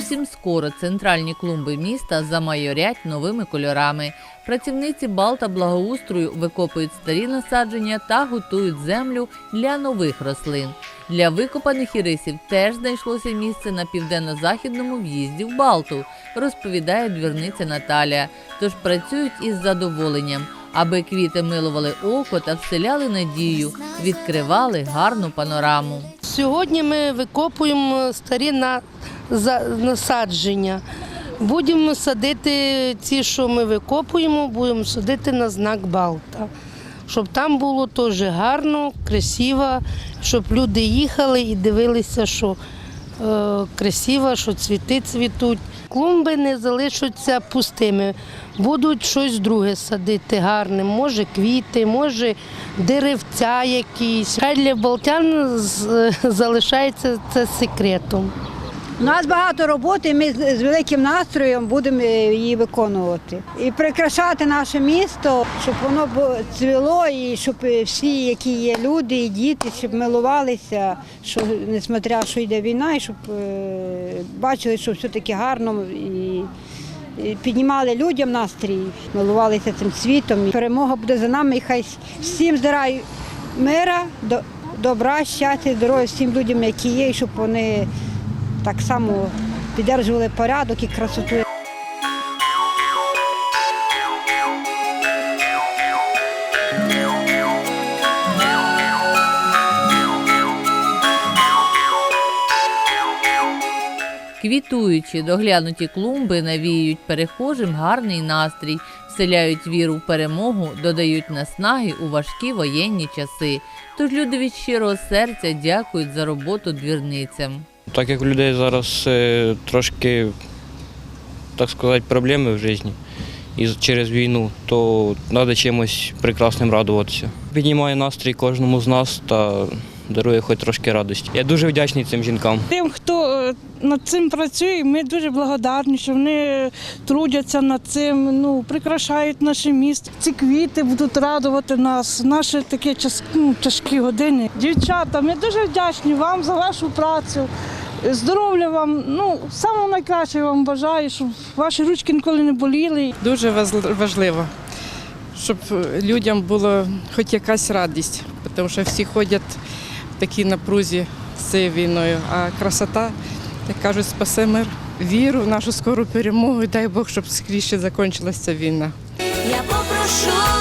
Зовсім скоро центральні клумби міста замайорять новими кольорами. Працівниці Балта благоустрою викопують старі насадження та готують землю для нових рослин. Для викопаних ірисів теж знайшлося місце на південно-західному в'їзді в Балту, розповідає двірниця Наталія. Тож працюють із задоволенням, аби квіти милували око та вселяли надію, відкривали гарну панораму. Сьогодні ми викопуємо старі на, насадження. Будемо садити ці, що ми викопуємо, будемо садити на знак Балта. Щоб там було теж гарно, красиво, щоб люди їхали і дивилися, що е, красиво, що цвіти цвітуть. Клумби не залишаться пустими, будуть щось друге садити гарне, може квіти, може деревця якісь. Хай для балтян залишається це секретом. У нас багато роботи, і ми з великим настроєм будемо її виконувати. І прикрашати наше місто, щоб воно цвіло, і щоб всі, які є люди і діти, щоб милувалися, що несмотря що йде війна, і щоб е, бачили, що все таки гарно і. Піднімали людям настрій, милувалися цим світом. Перемога буде за нами. І хай всім здирай мира, добра, щастя, здоров'я всім людям, які є, щоб вони так само підтримували порядок і красоту. Квітуючі доглянуті клумби навіюють перехожим гарний настрій, вселяють віру в перемогу, додають наснаги у важкі воєнні часи. Тож люди від щирого серця дякують за роботу двірницям. Так як у людей зараз е, трошки, так сказати, проблеми в житті і через війну, то треба чимось прекрасним радуватися. Піднімає настрій кожному з нас та дарує хоч трошки радості. Я дуже вдячний цим жінкам. Тим, хто е, над цим працює, ми дуже благодарні, що вони трудяться над цим, ну, прикрашають наше місто. Ці квіти будуть радувати нас, наші такі ну, тяжкі години. Дівчата, ми дуже вдячні вам за вашу працю. Здоров'я вам, ну, самого найкращого вам бажаю, щоб ваші ручки ніколи не боліли. Дуже важливо, щоб людям була хоч якась радість, тому що всі ходять в такій напрузі з цією війною. А красота, як кажуть, спасе мир. Віру в нашу скору перемогу і дай Бог, щоб скоріше закінчилася війна. Я попрошу